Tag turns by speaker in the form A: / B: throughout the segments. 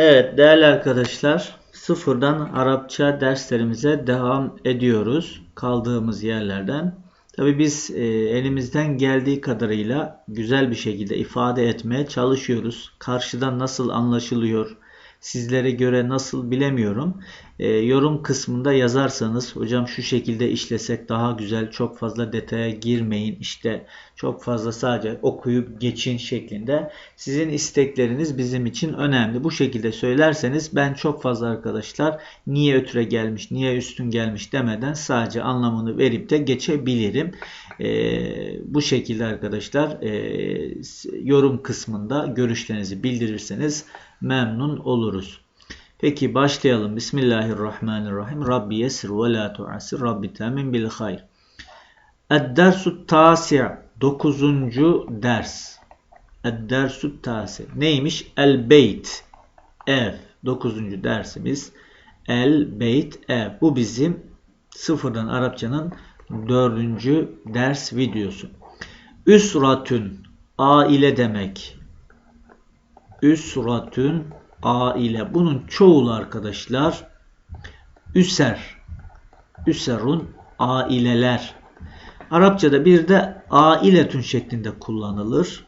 A: Evet değerli arkadaşlar sıfırdan Arapça derslerimize devam ediyoruz kaldığımız yerlerden. Tabi biz e, elimizden geldiği kadarıyla güzel bir şekilde ifade etmeye çalışıyoruz. Karşıdan nasıl anlaşılıyor, sizlere göre nasıl bilemiyorum. E, yorum kısmında yazarsanız hocam şu şekilde işlesek daha güzel çok fazla detaya girmeyin işte çok fazla sadece okuyup geçin şeklinde sizin istekleriniz bizim için önemli. Bu şekilde söylerseniz ben çok fazla arkadaşlar niye ötüre gelmiş niye üstün gelmiş demeden sadece anlamını verip de geçebilirim. E, bu şekilde arkadaşlar e, yorum kısmında görüşlerinizi bildirirseniz memnun oluruz. Peki başlayalım. Bismillahirrahmanirrahim. Rabbi yesir ve la tuasir. Rabbi temin bil hayr. Ed-dersu tasi' dokuzuncu ders. Ed-dersu tasi' neymiş? El beyt. Ev. Dokuzuncu dersimiz. El beyt ev. Bu bizim sıfırdan Arapçanın dördüncü ders videosu. Üsratün aile demek. Üsratün aile. Bunun çoğulu arkadaşlar üser. Üserun aileler. Arapçada bir de ailetün şeklinde kullanılır.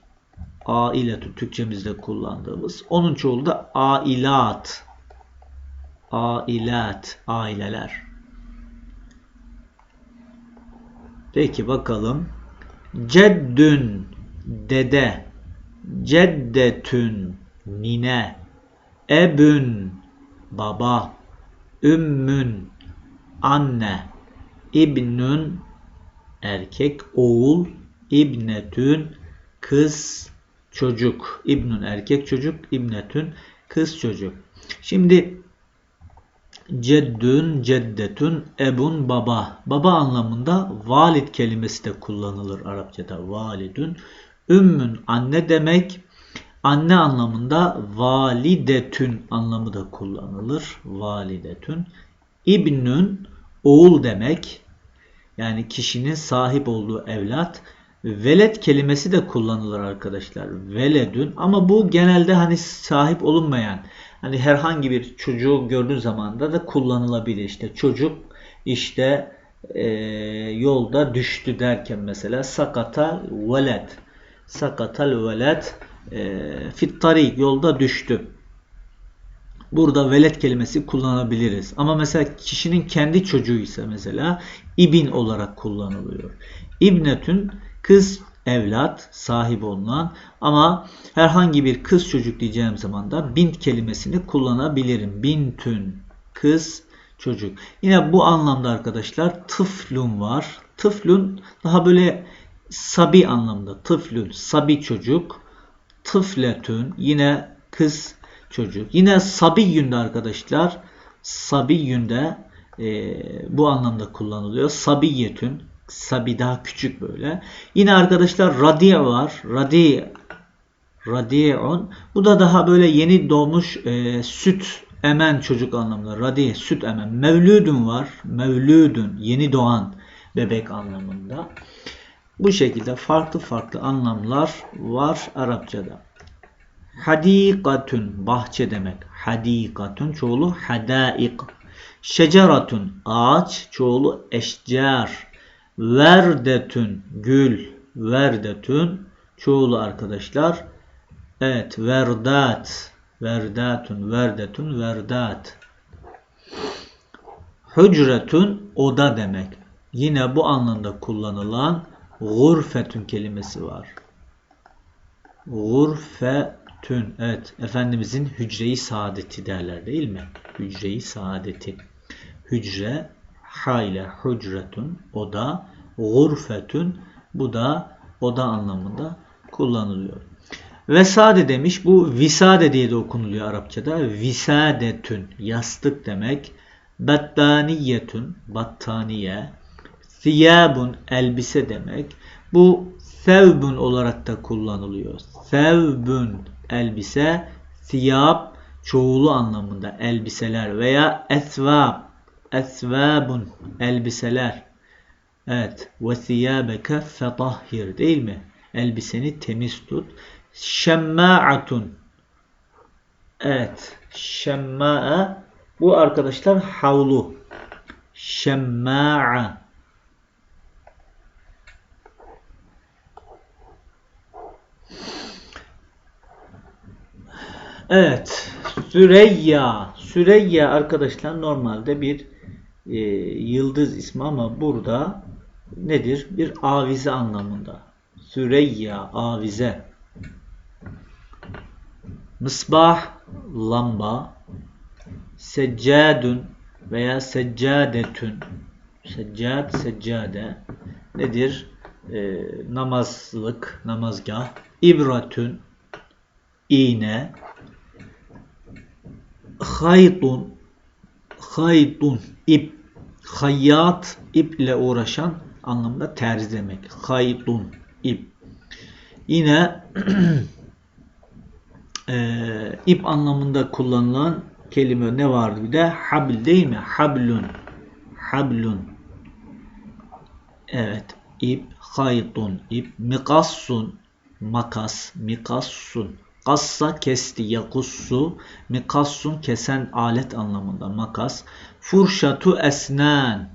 A: Ailetün Türkçemizde kullandığımız. Onun çoğulu da ailat. Ailat, aileler. Peki bakalım. Ceddün, dede. Ceddetün, nine. Ebün, baba. Ümmün, anne. İbnün, erkek, oğul. İbnetün, kız, çocuk. İbnün erkek çocuk, İbnetün kız çocuk. Şimdi ceddün, ceddetün, ebun, baba. Baba anlamında valid kelimesi de kullanılır Arapçada. Validün. Ümmün anne demek. Anne anlamında validetün anlamı da kullanılır. Validetün. İbnün oğul demek. Yani kişinin sahip olduğu evlat. Velet kelimesi de kullanılır arkadaşlar. Veledün ama bu genelde hani sahip olunmayan hani herhangi bir çocuğu gördüğün zaman da da kullanılabilir. İşte çocuk işte e, yolda düştü derken mesela sakata veled. Sakatal veled e, fit tarik yolda düştü. Burada velet kelimesi kullanabiliriz. Ama mesela kişinin kendi çocuğu ise mesela ibn olarak kullanılıyor. İbnetün kız evlat sahip olunan ama herhangi bir kız çocuk diyeceğim zaman da bint kelimesini kullanabilirim. Bintün kız çocuk. Yine bu anlamda arkadaşlar tıflun var. Tıflun daha böyle sabi anlamda. Tıflun sabi çocuk. Tıfletün yine kız çocuk. Yine sabi yünde arkadaşlar. Sabi yünde e, bu anlamda kullanılıyor. Sabiyetün Sabi daha küçük böyle. Yine arkadaşlar radi var. Radi radi'un. Bu da daha böyle yeni doğmuş e, süt emen çocuk anlamında. Radi süt emen. Mevludun var. Mevludun yeni doğan bebek anlamında. Bu şekilde farklı farklı anlamlar var Arapçada. Hadikatun bahçe demek. Hadikatun çoğulu hadaik. Şeceratun ağaç çoğulu eşcar. Verdetün gül. Verdetün çoğulu arkadaşlar. Evet verdat. Verdatun verdetun verdat. Hücretün oda demek. Yine bu anlamda kullanılan gurfetün kelimesi var. Gurfetün. Evet. Efendimizin hücreyi saadeti derler değil mi? Hücreyi saadeti. Hücre ha ile hücretün oda, gurfetün bu da oda anlamında kullanılıyor. Vesade demiş. Bu visade diye de okunuluyor Arapçada. Visadetün yastık demek. Battaniyetün battaniye. Thiyabun elbise demek. Bu sevbun olarak da kullanılıyor. Sevbun elbise. Thiyab çoğulu anlamında elbiseler veya esvab esvabun elbiseler. Evet. Ve thiyabeke fetahhir değil mi? Elbiseni temiz tut. Şemma'atun. Evet. Şemma'a bu arkadaşlar havlu. Şemma'a Evet. Süreyya. Süreyya arkadaşlar normalde bir e, yıldız ismi ama burada nedir? Bir avize anlamında. Süreyya, avize. Mısbah, lamba. Seccadun veya seccadetün. Seccad, seccade. Nedir? E, namazlık, namazgah. İbratün, iğne haytun haytun ip hayyat iple uğraşan anlamda terzi demek. Haytun ip. Yine e, ip anlamında kullanılan kelime ne vardı bir de? Habl değil mi? Hablun. Hablun. Evet. ip, haytun, ip, mikassun, makas, mikassun. Kassa kesti, yakussu, mikassun kesen alet anlamında makas. Furşatu esnan,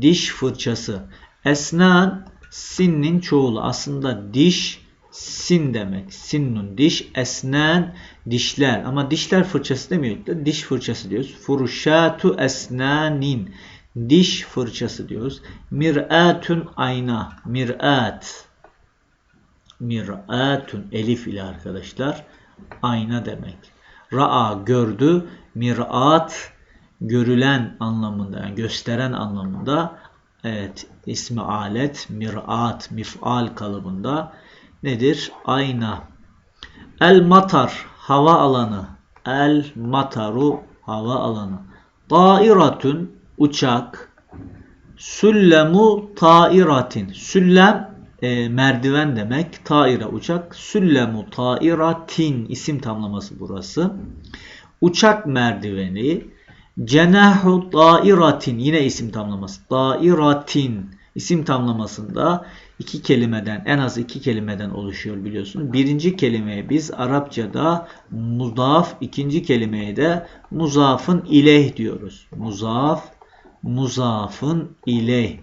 A: diş fırçası. Esnan sinnin çoğulu. Aslında diş sin demek. Sinnun diş, esnan dişler. Ama dişler fırçası demiyoruz da diş fırçası diyoruz. Furşatu esnanin diş fırçası diyoruz. Mir'atun ayna. Mir'at mir'atun elif ile arkadaşlar ayna demek. Ra'a gördü, mir'at görülen anlamında yani gösteren anlamında evet ismi alet mir'at mif'al kalıbında nedir? Ayna. El matar hava alanı. El mataru hava alanı. Tairatun uçak. Süllemu tairatin. Süllem e, merdiven demek. Taira uçak. Süllemu tairatin isim tamlaması burası. Uçak merdiveni. Cenahu tairatin yine isim tamlaması. Tairatin isim tamlamasında iki kelimeden en az iki kelimeden oluşuyor biliyorsunuz. Birinci kelimeye biz Arapçada muzaf, ikinci kelimeye de muzafın ileh diyoruz. Muzaf, muzafın ileh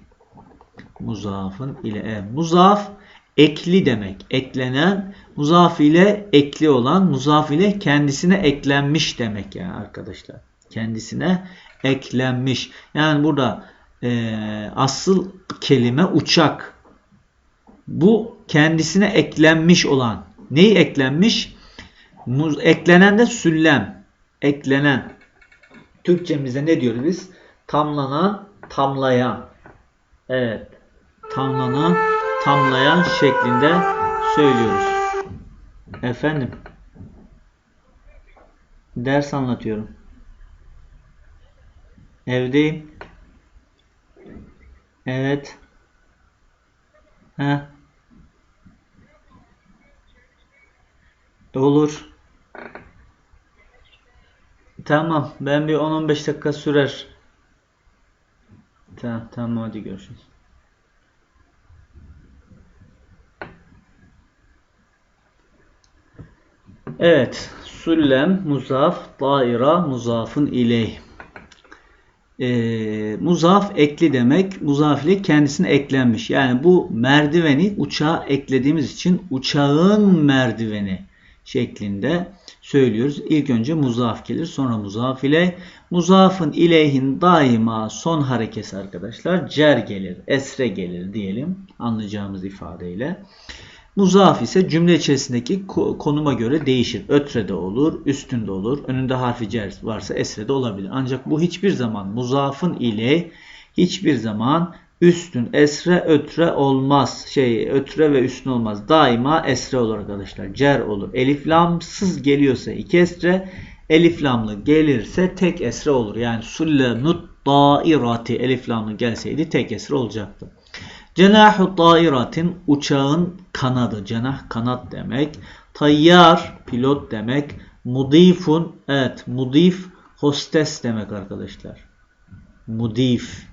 A: muzafın ile e, muzaf ekli demek. Eklenen muzaf ile ekli olan muzaf ile kendisine eklenmiş demek yani arkadaşlar. Kendisine eklenmiş. Yani burada e, asıl kelime uçak. Bu kendisine eklenmiş olan. Neyi eklenmiş? Muz, eklenen de süllem. Eklenen. Türkçemizde ne diyoruz biz? Tamlanan, tamlayan. Evet tamlanan, tamlayan şeklinde söylüyoruz. Efendim. Ders anlatıyorum. Evdeyim. Evet. He. Olur. Tamam. Ben bir 10-15 dakika sürer. Tamam, tamam hadi görüşürüz. Evet. Süllem, muzaf, daira, muzafın ileyh. Ee, muzaf ekli demek. Muzaf ile kendisine eklenmiş. Yani bu merdiveni uçağa eklediğimiz için uçağın merdiveni şeklinde söylüyoruz. İlk önce muzaf gelir sonra muzaf ile. Muzafın ileyhin daima son harekesi arkadaşlar. Cer gelir, esre gelir diyelim anlayacağımız ifadeyle. Muzaf ise cümle içerisindeki konuma göre değişir. Ötre de olur, üstünde olur. Önünde harfi cer varsa esre de olabilir. Ancak bu hiçbir zaman muzafın ile hiçbir zaman üstün, esre, ötre olmaz. Şey, ötre ve üstün olmaz. Daima esre olur arkadaşlar. Cer olur. Elif lamsız geliyorsa iki esre, elif lamlı gelirse tek esre olur. Yani sulle nut dairati elif lamlı gelseydi tek esre olacaktı. Cenahu dairatin uçağın kanadı. Cenah kanat demek. Tayyar pilot demek. Mudifun evet mudif hostes demek arkadaşlar. Mudif.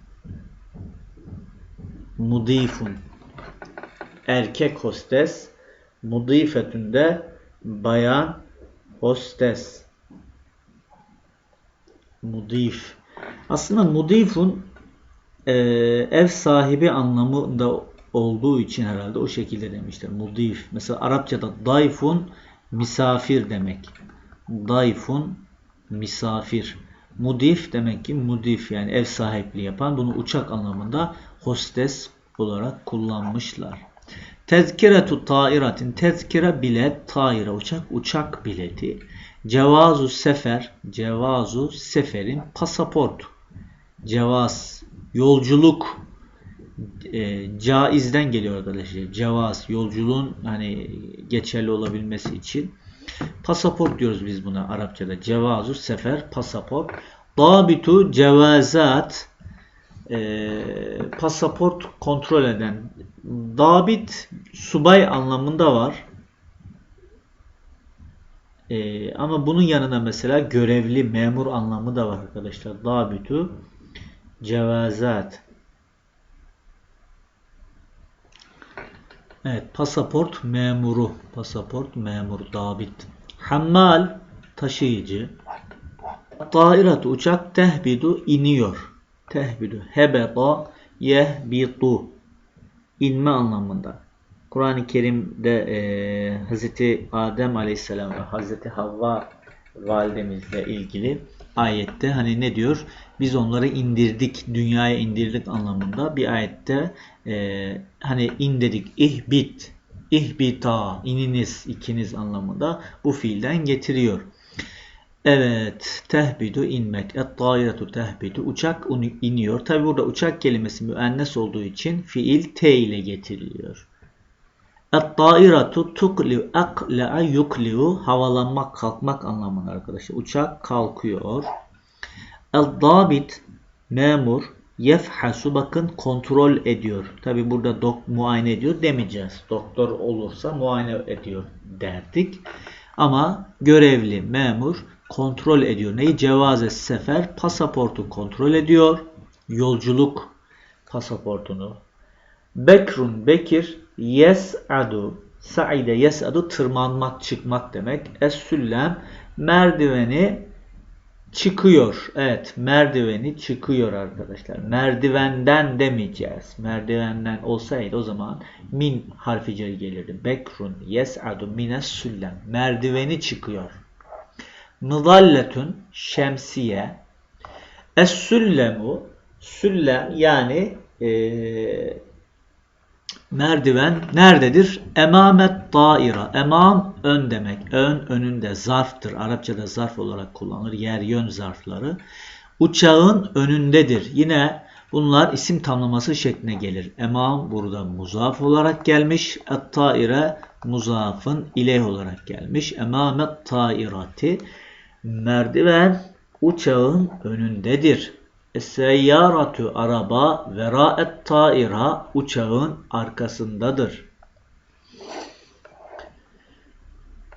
A: Mudifun. Erkek hostes. Mudifetün de bayan hostes. Mudif. Aslında mudifun e, ev sahibi anlamında olduğu için herhalde o şekilde demişler. Mudif. Mesela Arapçada dayfun misafir demek. Dayfun misafir. Mudif demek ki mudif yani ev sahipliği yapan bunu uçak anlamında hostes olarak kullanmışlar. Tezkiretu tairatin tezkire bilet taira uçak uçak bileti. Cevazu sefer cevazu seferin pasaport. Cevaz yolculuk e, caizden geliyor arkadaşlar. Cevaz yolculuğun hani geçerli olabilmesi için pasaport diyoruz biz buna Arapçada. Cevazu sefer pasaport. Dabitu cevazat e, pasaport kontrol eden dabit subay anlamında var. E, ama bunun yanına mesela görevli memur anlamı da var arkadaşlar. Dabitu cevazat Evet, pasaport memuru, pasaport memuru, dabit. Hammal, taşıyıcı. Tairatu, uçak, tehbidu, iniyor. Tehbidu, hebeta, yehbitu. İnme anlamında. Kur'an-ı Kerim'de e, Hz. Adem Aleyhisselam ve Hz. Havva validemizle ilgili ayette hani ne diyor? Biz onları indirdik, dünyaya indirdik anlamında bir ayette e, hani indirdik, ihbit, ihbita, ininiz, ikiniz anlamında bu fiilden getiriyor. Evet, tehbidu inmek, et-tairetu tehbidu, uçak iniyor. Tabi burada uçak kelimesi müennes olduğu için fiil t ile getiriliyor. Et-tairatu tukliu akla'a yukliu havalanmak, kalkmak anlamında arkadaşlar. Uçak kalkıyor. El-dabit memur yefhasu bakın kontrol ediyor. Tabi burada dok muayene ediyor demeyeceğiz. Doktor olursa muayene ediyor derdik. Ama görevli memur kontrol ediyor. Neyi? Cevaze sefer pasaportu kontrol ediyor. Yolculuk pasaportunu. Bekrun Bekir yes'adu Saide yes'adu tırmanmak, çıkmak demek. Es-süllem merdiveni çıkıyor. Evet merdiveni çıkıyor arkadaşlar. Merdivenden demeyeceğiz. Merdivenden olsaydı o zaman min harfi gelirdi. Bekrun yes'adu mines süllem. Merdiveni çıkıyor. Mızalletun şemsiye. Es-süllemu süllem yani ee, merdiven nerededir? Emamet daira. Emam ön demek. Ön önünde zarftır. Arapçada zarf olarak kullanılır. Yer yön zarfları. Uçağın önündedir. Yine bunlar isim tamlaması şekline gelir. Emam burada muzaf olarak gelmiş. Et-taire muzafın ileyh olarak gelmiş. Emamet tairati merdiven uçağın önündedir. Seyyaratu araba veraet taira uçağın arkasındadır.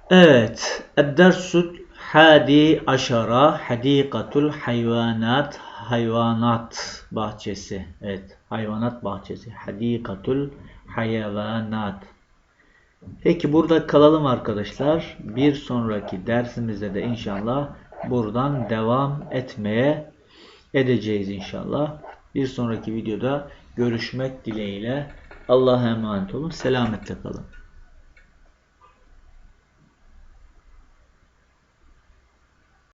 A: Evet. Eddersud hadi aşara hadikatul hayvanat hayvanat bahçesi. Evet. Hayvanat bahçesi. Hadikatul hayvanat. Peki burada kalalım arkadaşlar. Bir sonraki dersimizde de inşallah buradan devam etmeye edeceğiz inşallah. Bir sonraki videoda görüşmek dileğiyle. Allah'a emanet olun. Selametle kalın.